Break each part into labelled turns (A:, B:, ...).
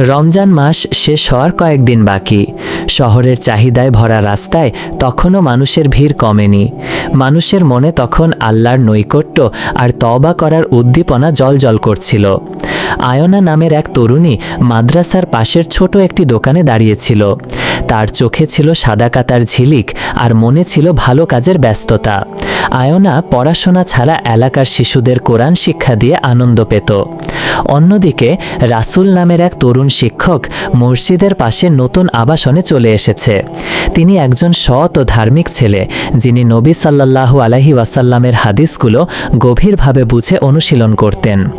A: রমজান মাস শেষ হওয়ার কয়েকদিন বাকি। শহরের চাহিদায় ভরা রাস্তায় তখনও মানুষের ভিড় কমেনি। মানুষের মনে তখন আল্লাহর নৈকট্য আর তবা করার উদ্দীপনা জলজল করছিল। আয়না নামের এক তরুণী মাদ্রাসার পাশের ছোট একটি দোকানে দাঁড়িয়েছিল। তার চোখে ছিল সাদা কাতার ঝিলিক আর মনে ছিল ভালো কাজের ব্যস্ততা। আয়না পড়াশোনা ছাড়া এলাকার শিশুদের কোরআন শিক্ষা দিয়ে আনন্দ পেত। অন্যদিকে, রাসুল নামের এক তরুণ শিক্ষক মসজিদের পাশে নতুন আবাসনে চলে এসেছে। তিনি একজন সৎ ও ধার্মিক ছেলে, যিনি নবী সাল্লাল্লাহু আলাহি ওয়াসাল্লামের হাদিসগুলো গভীরভাবে বুঝে অনুশীলন করতেন।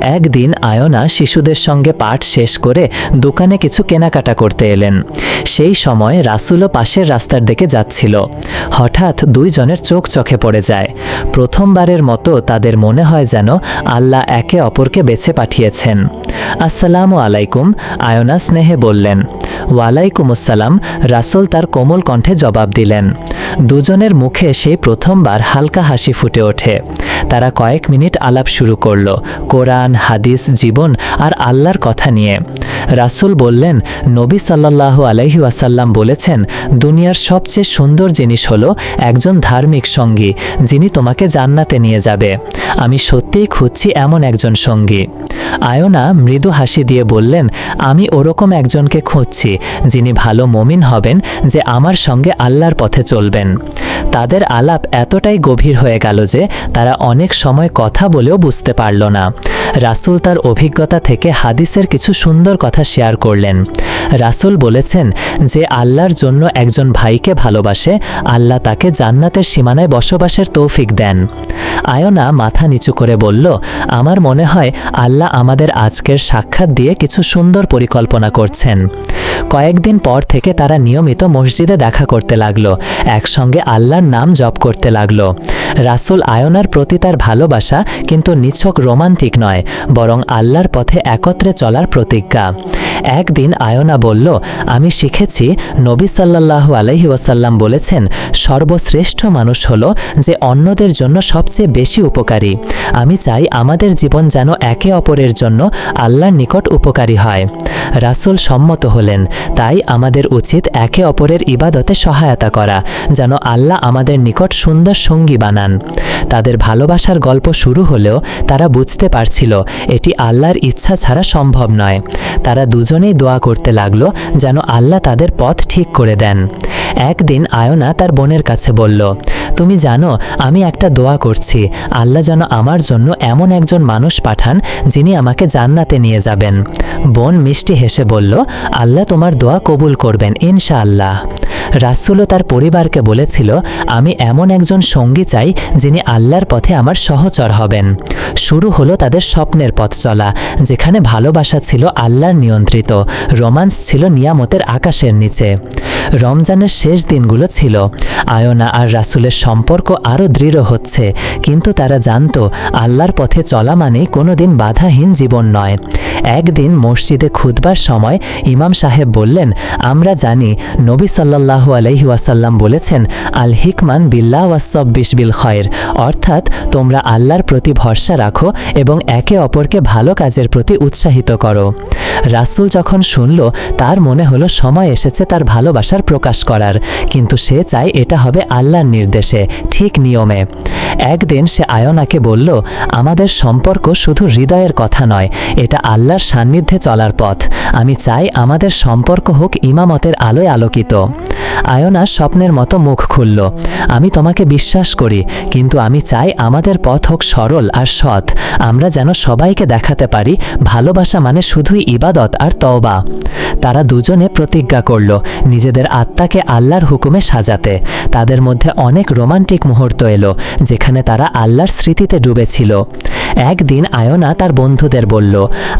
A: একদিন আয়না শিশুদের সঙ্গে পাঠ শেষ করে দোকানে কিছু কেনাকাটা করতে এলেন। সেই সময় রাসুলও পাশের রাস্তার দিকে যাচ্ছিল। হঠাৎ দুইজনের চোখ চোখে পড়ে যায়। প্রথমবারের মতো তাদের মনে হয় যেন আল্লাহ একে অপরকে বেছে পাঠিয়েছেন। আসসালামু আলাইকুম, আয়না স্নেহে বললেন। ওয়ালাইকুম আসসালাম, রাসুল তার কোমল কণ্ঠে জবাব দিলেন। দুজনের মুখে সেই প্রথমবার হালকা হাসি ফুটে ওঠে। তারা কয়েক মিনিট আলাপ শুরু করল, কোরআন, হাদিস, জীবন আর আল্লাহর কথা নিয়ে। রাসুল বললেন, নবী সাল্লাল্লাহু আলাইহি ওয়াসাল্লাম বলেছেন, দুনিয়ার সবচেয়ে সুন্দর জিনিস হলো একজন ধার্মিক সঙ্গী, যিনি তোমাকে জান্নাতে নিয়ে যাবে। আমি সত্যিই খুঁজছি এমন একজন সঙ্গী। আয়না মৃদু হাসি দিয়ে বললেন, আমি ওরকম একজনকে খুঁজছি, যিনি ভালো মমিন হবেন যে আমার সঙ্গে আল্লাহর পথে চলবেন। তাদের আলাপ এতটাই গভীর হয়ে গেল যে তারা অনেক সময় কথা বলেও বুঝতে পারল না। রাসূল তার অভিজ্ঞতা থেকে হাদিসের কিছু সুন্দর কথা শেয়ার করলেন। রাসূল বলেছেন যে, আল্লাহর জন্য একজন ভাইকে ভালোবাসে, আল্লাহ তাকে জান্নাতের সীমানায় বসবাসের তৌফিক দেন। আয়না মাথা নিচু করে বলল, আমার মনে হয় আল্লাহ আমাদের আজকের সাক্ষাৎ দিয়ে কিছু সুন্দর পরিকল্পনা করছেন। কয়েকদিন পর থেকে তারা নিয়মিত মসজিদে দেখা করতে লাগল। একসঙ্গে আল্লাহর নাম জপ করতে লাগল। রাসূল আয়নার প্রতি তার ভালোবাসা কিন্তু নিছক রোমান্টিক নয়, বরং আল্লাহর পথে একত্রে চলার প্রতিজ্ঞা। একদিন আয়না বলল, আমি শিখেছি, নবী সাল্লাল্লাহু আলাইহি ওয়াসাল্লাম বলেছেন, সর্বশ্রেষ্ঠ মানুষ হল যে অন্যদের জন্য সবচেয়ে বেশি উপকারী। আমি চাই আমাদের জীবন যেন একে অপরের জন্য আল্লাহর নিকট উপকারী হয়। রাসূল সম্মত হলেন। তাই আমাদের উচিত একে অপরের ইবাদতে সহায়তা করা, যেন আল্লাহ আমাদের নিকট সুন্দর সঙ্গী বানান। তাদের ভালোবাসার গল্প শুরু হলেও তারা বুঝতে পারছিল, এটি আল্লাহর ইচ্ছা ছাড়া সম্ভব নয়। তারা দুজনেই দোয়া করতে লাগল, যেন আল্লাহ তাদের পথ ঠিক করে দেন। একদিন আয়না তার বোনের কাছে বলল তুমি জানো, আমি একটা দোয়া করছি। আল্লাহ যেন আমার জন্য এমন একজন মানুষ পাঠান, যিনি আমাকে জান্নাতে নিয়ে যাবেন। বোন মিষ্টি হেসে বলল, আল্লাহ তোমার দোয়া কবুল করবেন, ইনশাআল্লাহ। রাসুলও তার পরিবারকে বলেছিল, আমি এমন একজন সঙ্গী চাই, যিনি আল্লাহর পথে আমার সহচর হবেন। শুরু হলো তাদের স্বপ্নের পথ চলা, যেখানে ভালোবাসা ছিল আল্লাহর নিয়ন্ত্রিত, রোমান্স ছিল নিয়ামতের আকাশের নিচে। রমজানের শেষ দিনগুলো ছিল। আয়না আর রাসুলের সম্পর্ক আরও দৃঢ় হচ্ছে, কিন্তু তারা জানত আল্লাহর পথে চলা মানে কোনোদিন বাধাহীন জীবন নয়। একদিন মসজিদে খুদবার সময় ইমাম সাহেব বললেন, আমরা জানি নবী সাল্লাল্লাহু আলাইহি ওয়াসাল্লাম বলেছেন আল হিকমান বিল্লাহ ওয়াসব্বিশ বিল খয়ের অর্থাৎ তোমরা আল্লাহর প্রতি ভরসা রাখো এবং একে অপরকে ভালো কাজের প্রতি উৎসাহিত করো। রাসূল যখন শুনল, তার মনে হলো সময় এসেছে তার ভালোবাসার প্রকাশ করার, কিন্তু সে চায় এটা হবে আল্লাহর নির্দেশে। ঠিক নিয়মে। একদিন সে আয়নাকে বলল, আমাদের সম্পর্ক শুধু হৃদয়ের কথা নয়, এটা আল্লাহর সান্নিধ্যে চলার পথ। আমি চাই আমাদের সম্পর্ক হোক ইমামতের আলোয় আলোকিত। আয়না স্বপ্নের মতো মুখ খুলল, আমি তোমাকে বিশ্বাস করি, কিন্তু আমি চাই আমাদের পথ হোক সরল আর সৎ। আমরা যেন সবাইকে দেখাতে পারি, ভালোবাসা মানে শুধুই ইবাদত আর তওবা। তারা দুজনে প্রতিজ্ঞা করল, নিজেদের আত্মাকে আল্লাহর হুকুমে সাজাতে। তাদের মধ্যে অনেক রোমান্টিক মুহূর্ত এলো, যেখানে তারা আল্লাহর স্মৃতিতে ডুবেছিল। একদিন আয়না তার বন্ধুদের বলল,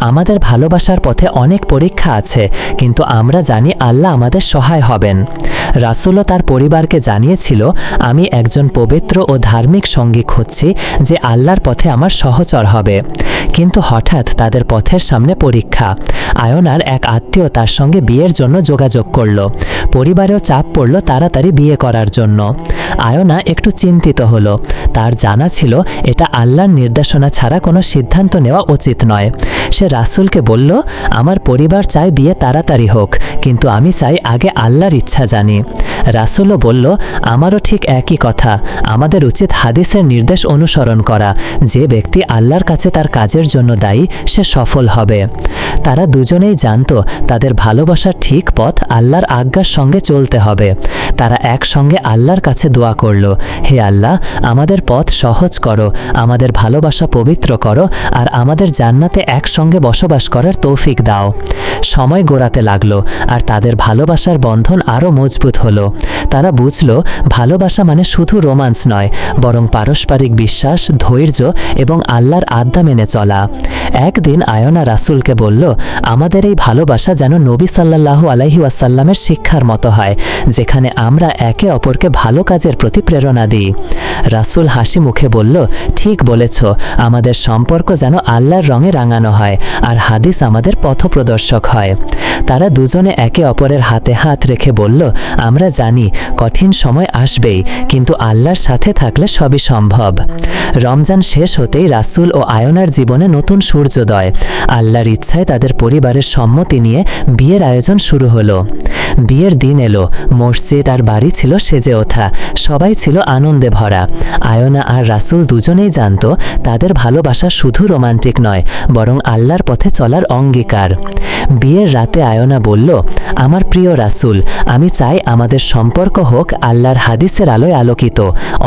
A: আমাদের ভালোবাসার পথে অনেক পরীক্ষা আছে, কিন্তু আমরা জানি আল্লাহ আমাদের সহায় হবেন। রাসুলও তার পরিবারকে জানিয়েছিল, আমি একজন পবিত্র ও ধার্মিক সঙ্গী খুঁজছি যে আল্লাহর পথে আমার সহচর হবে। কিন্তু হঠাৎ তাদের পথের সামনে পরীক্ষা। আয়নার এক আত্মীয় তার সঙ্গে বিয়ের জন্য যোগাযোগ করল। পরিবারেও চাপ পড়ল তাড়াতাড়ি বিয়ে করার জন্য। আয়না একটু চিন্তিত হলো। তার জানা ছিল, এটা আল্লাহর নির্দেশনা ছাড়া কোনো সিদ্ধান্ত নেওয়া উচিত নয়। সে রাসুলকে বলল, আমার পরিবার চায় বিয়ে তাড়াতাড়ি হোক, কিন্তু আমি চাই আগে আল্লাহর ইচ্ছা জানি। রাসূলও বলল, আমারও ঠিক একই কথা। আমাদের উচিত হাদিসের নির্দেশ অনুসরণ করা। যে ব্যক্তি আল্লাহর কাছে তার কাজের জন্য দায়ী, সে সফল হবে। তারা দুজনেই জানত, তাদের ভালোবাসার ঠিক পথ আল্লাহর আজ্ঞার সঙ্গে চলতে হবে। তারা একসঙ্গে আল্লাহর কাছে দোয়া করল, হে আল্লাহ, আমাদের পথ সহজ করো, আমাদের ভালোবাসা পবিত্র করো, আর আমাদের জান্নাতে একসঙ্গে বসবাস করার তৌফিক দাও। সময় গোড়াতে লাগল, আর তাদের ভালোবাসার বন্ধন আরও মজবুত হলো। তারা বুঝল, ভালোবাসা মানে শুধু রোমান্স নয়, বরং পারস্পরিক বিশ্বাস, ধৈর্য এবং আল্লাহর আড্ডা মেনে চলা। একদিন আয়না রাসূলকে বলল, আমাদের এই ভালোবাসা যেন নবী সাল্লাল্লাহু আলাইহি ওয়াসাল্লামের শিক্ষার মতো হয়, যেখানে আমরা একে অপরকে ভালো কাজের প্রতি প্রেরণা দিই। রাসূল হাসি মুখে বলল, ঠিক বলেছ, আমাদের সম্পর্ক যেন আল্লাহর রঙে রাঙানো হয় আর হাদিস আমাদের পথপ্রদর্শক হয়। তারা দুজনে একে অপরের হাতে হাত রেখে বলল, আমরা জানি, কঠিন সময় আসবেই, কিন্তু আল্লাহর সাথে থাকলে সবই সম্ভব। রমজান শেষ হতেই রাসূল ও আয়নার জীবনে নতুন সূর্যোদয়। আল্লাহর ইচ্ছায় তাদের পরিবারের সম্মতি নিয়ে বিয়ের আয়োজন শুরু হলো। বিয়ের দিন এলো, মসজিদ আর বাড়ি ছিল সেজে ওঠা, সবাই ছিল আনন্দে ভরা। আয়না আর রাসূল দুজনেই জানতো, তাদের ভালোবাসা শুধু রোমান্টিক নয়, বরং আল্লাহর পথে চলার অঙ্গীকার। বিয়ের রাতে আয়না বলল, আমার প্রিয় রাসূল, আমি চাই আমাদের সম্পর্ক হোক আল্লাহর হাদিসের আলোয় আলোকিত।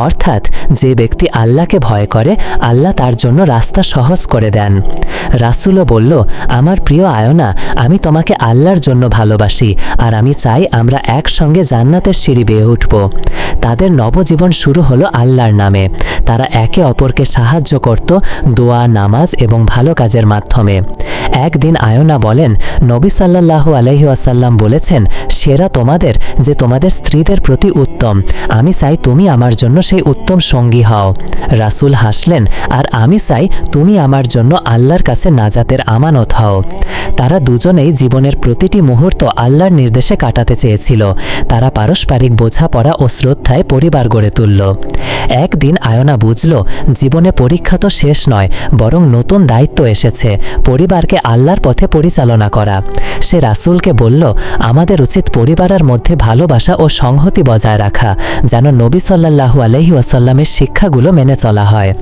A: অর্থাৎ যে ব্যক্তি আল্লাহকে ভয় করে, আল্লাহ তার জন্য রাস্তা সহজ করে দেন। রাসূলও বলল, আমার প্রিয় আয়না, আমি তোমাকে আল্লাহর জন্য ভালোবাসি, আর আমি চাই আমরা একসঙ্গে জান্নাতের সিঁড়ি বেয়ে উঠব। তাদের নবজীবন শুরু হলো আল্লাহর নামে। তারা একে অপরকে সাহায্য করত দোয়া, নামাজ এবং ভালো কাজের মাধ্যমে। একদিন আয়না বলেন, নবী সাল্লাল্লাহু আলাইহি ওয়াসাল্লাম বলেছেন, সেরা তোমাদের যে তোমাদের স্ত্রীদের প্রতি উত্তম। আমি চাই তুমি আমার জন্য সেই উত্তম সঙ্গী হও। রাসূল হাসলেন, আর আমি চাই তুমি আমার জন্য আল্লাহর কাছে নাজাতের আমানত হও। তারা দুজনেই জীবনের প্রতিটি মুহূর্ত আল্লাহর নির্দেশে কাটাতে চেয়েছিল। তারা পারস্পরিক বোঝাপড়া ও শ্রদ্ধায় পরিবার গড়ে তুলল। একদিন আয়না বুঝল, জীবনে পরীক্ষা তো শেষ নয়, বরং নতুন দায়িত্ব এসেছে, পরিবারকে আল্লাহর পথে পরিচালনা করা। সে রাসূলকে বলল, আমাদের উচিত পরিবারের মধ্যে ভালোবাসা ও সংহতি বজায় রাখা, যেন নবী সাল্লাল্লাহু আলহি ওয়াসাল্লামের শিক্ষাগুলো মেনে চলা হয়।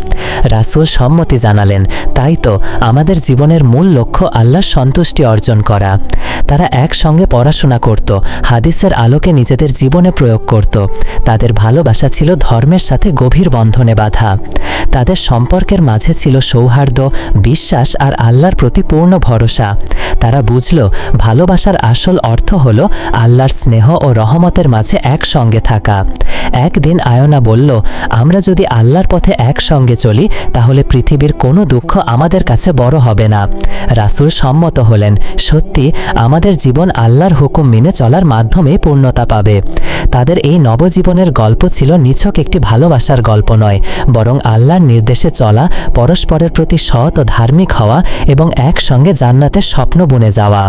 A: রাসূল সম্মতি জানালেন, তাই তো, আমাদের জীবনের মূল লক্ষ্য আল্লাহর সন্তুষ্টি অর্জন করা। তারা একসঙ্গে পড়াশোনা করত, হাদিসের আলোকে নিজেদের জীবনে প্রয়োগ করত। তাদের ভালোবাসা ছিল ধর্মের সাথে গভীর বন্ধনে বাঁধা। তাদের সম্পর্কের মাঝে ছিল সৌহার্দ্য, বিশ্বাস আর আল্লাহর প্রতি পূর্ণ ভরসা। তারা বুঝল, ভালোবাসার আসল অর্থ হল আল্লাহর স্নেহ ও রহমতের মাঝে একসঙ্গে থাকা। একদিন আয়না বলল, আমরা যদি আল্লাহর পথে একসঙ্গে চলি, তাহলে পৃথিবীর কোনো দুঃখ আমাদের কাছে বড় হবে না। রাসুল সম্মত হলেন, সত্যি, আমাদের জীবন আল্লাহর হুকুম মেনে চলার মাধ্যমে পূর্ণতা পাবে। তাদের এই নবজীবনের গল্প ছিল নিছক একটি ভালোবাসার গল্প নয়, বরং আল্লাহর নির্দেশে চলা, পরস্পরের প্রতি সৎ ও ধার্মিক হওয়া এবং একসঙ্গে জান্নাতের স্বপ্ন বুনে যাওয়া।